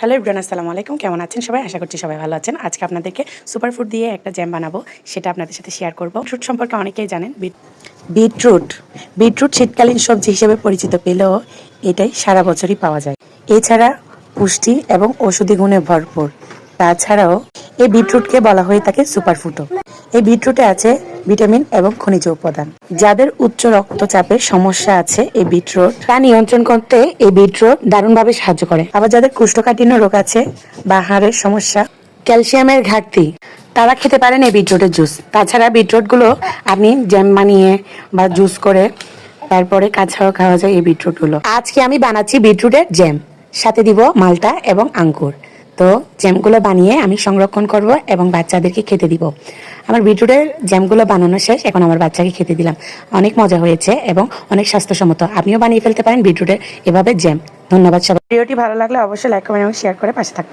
Hello Ibran আসসালামু আলাইকুম। কেমন আছেন সবাই? আশা করছি সবাই ভালো আছেন। আজকে আপনাদেরকে সুপার ফুড দিয়ে একটা জ্যাম বানাবো। সেটা আপনাদের সাথে শেয়ার করব। ফ্রুট সম্পর্কে অনেকেই জানেন বিট বিটরুট বিটরুট শীতকালীন সবজি হিসেবে পরিচিত পেলেও এটাই সারা বছরই পাওয়া যায়। এছাড়া পুষ্টি এবং ওষুধি গুণে ভরপুর। তাছাড়াও এই বিটরুটকে বলা হয়ে থাকে সুপার ফুডও এই বিটরুটে আছে ভিটামিন এবং খনিজ উপাদান। যাদের উচ্চ রক্তচাপের সমস্যা আছে এই বিটরুট তা নিয়ন্ত্রণ করতে এই বিটরুট দারুণভাবে সাহায্য করে। আবার যাদের কুষ্ঠকাঠিন্য রোগ আছে বা হাড়ের সমস্যা ক্যালসিয়ামের ঘাটতি তারা খেতে পারেন এই বিটরুটের জুস। তাছাড়া বিটরুটগুলো আপনি জ্যাম বানিয়ে বা জুস করে তারপরে কাঁচাও খাওয়া যায় এই বিটরুটগুলো। আজকে আমি বানাচ্ছি বিটরুটের জ্যাম। সাথে দিব মালটা এবং আঙ্কুর তো জ্যামগুলো বানিয়ে আমি সংরক্ষণ করব এবং বাচ্চাদেরকে খেতে দিব। আমার বিটরুটের জ্যামগুলো বানানো শেষ, এখন আমার বাচ্চাকে খেতে দিলাম। অনেক মজা হয়েছে এবং অনেক স্বাস্থ্যসম্মত। আপনিও বানিয়ে ফেলতে পারেন বিটরুটের এভাবে জ্যাম। ধন্যবাদ সবাই। ভিডিওটি ভালো লাগলে অবশ্যই লাইক, কমেন্ট এবং শেয়ার করে পাশে থাকবেন।